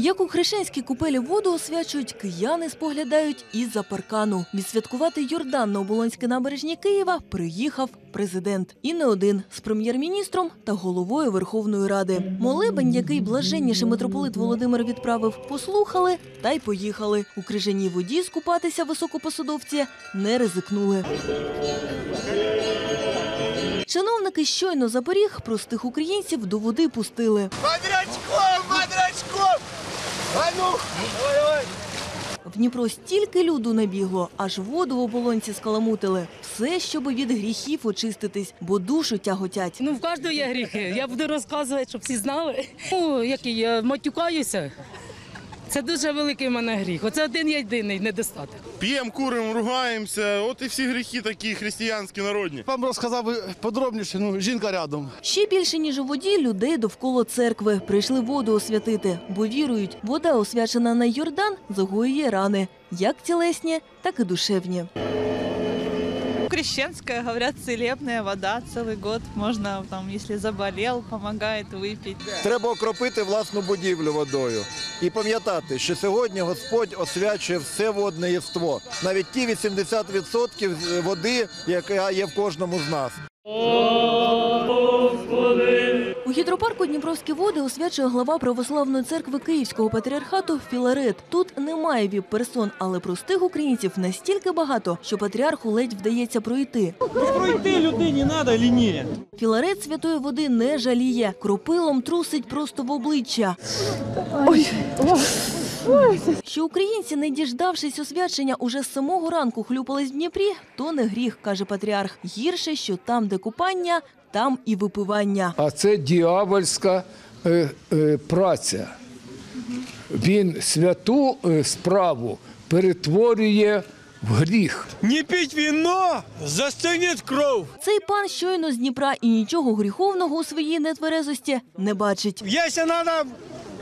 Як у хрещенській купелі воду освячують, кияни споглядають із-за паркану. Відсвяткувати Йордан на Оболонській набережні Києва приїхав президент. І не один з прем'єр-міністром та головою Верховної Ради. Молебень, який блаженніший митрополит Володимир відправив, послухали та й поїхали. У крижаній воді скупатися високопосадовці не ризикнули. Чиновники щойно за поріг простих українців до води пустили. Бодрячком, бодрячком! А ну! Ой-ой! В Дніпро стільки люду набігло, аж воду в оболонці скаламутили. Все, щоб від гріхів очиститись, бо душу тяготять. Ну, в кожного є гріхи. Я буду розказувати, щоб всі знали. Ну, який я матюкаюся. Це дуже великий в мене гріх. Оце один єдиний недостаток. П'ємо, куримо, ругаємося. От і всі гріхи такі християнські народні. Вам розказав би подробніше, ну, жінка рядом. Ще більше ніж у воді людей довкола церкви прийшли воду освятити, бо вірують, вода освячена на Йордан загоює рани, як тілесні, так і душевні. Крещенская, говорят, целебная вода целый год. Можно, там, если заболел, помогает выпить. Треба окропити власну будівлю водою і пам'ятати, що сьогодні Господь освячує все водне єство, навіть ті 80% води, яка є в кожному з нас. Гідропарку Дніпровські води освячує глава православної церкви Київського патріархату Філарет. Тут немає віп-персон, але простих українців настільки багато, що патріарху ледь вдається пройти. Пройти людині треба лінія. Філарет святої води не жаліє, кропилом трусить просто в обличчя. Що українці, не діждавшись освячення, уже з самого ранку хлюпались в Дніпрі, то не гріх, каже патріарх. Гірше, що там, де купання, там і випивання. А це діявольська е, е, праця. Він святу е, справу перетворює в гріх. Не піть віно, застигніть кров. Цей пан щойно з Дніпра і нічого гріховного у своїй нетверезості не бачить. Якщо треба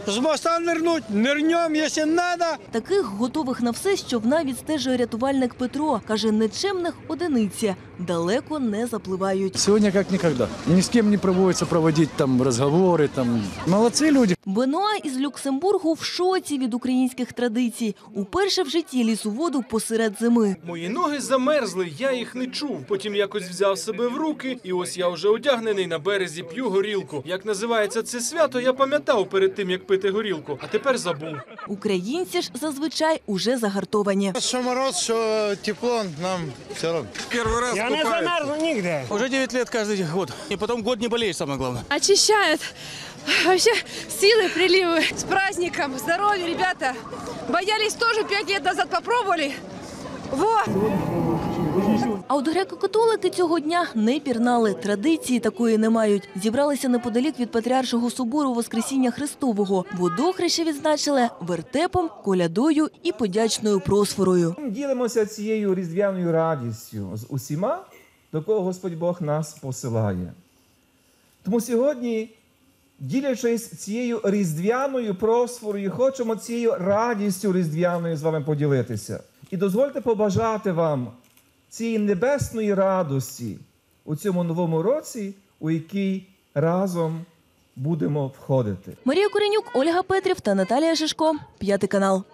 з моста нирнуть, нирнем, якщо треба. Таких готових на все, що в навіть стежує рятувальник Петро. Каже, нечемних одиниці далеко не запливають. Сегодня как никогда. Ни с кем не проводится проводить там разговоры, там. Молодцы люди. Бенуа із Люксембургу в шоці від українських традицій. Уперше в житті ліз у воду посеред зими. Мої ноги замерзли, я їх не чув. Потім якось взяв себе в руки, і ось я вже одягнений на березі, п'ю горілку. Як називається це свято, я пам'ятав перед тим, як пити горілку, а тепер забув. Українці ж зазвичай уже загартовані. Що мороз, що тепло, нам все одно. Перший раз Я не замерзну ніде. Уже 9 лет каждый год. И потом год не болеешь, самое главное. очищает. Вообще силы, приливы. С праздником, здоровья, ребята. Боялись тоже пять лет назад попробовали. Вот. А от греко-католики цього дня не пірнали. Традиції такої не мають. Зібралися неподалік від Патріаршого собору Воскресіння Христового. Водохреща відзначили вертепом, колядою і подячною просфорою. Ділимося цією різдвяною радістю з усіма, до кого Господь Бог нас посилає. Тому сьогодні, ділячись цією різдвяною просфорою, хочемо цією радістю різдвяною з вами поділитися. І дозвольте побажати вам цієї небесної радості у цьому новому році, у який разом будемо входити. Марія Коренюк, Ольга Петрів та Наталія Шишко. П'ятий канал.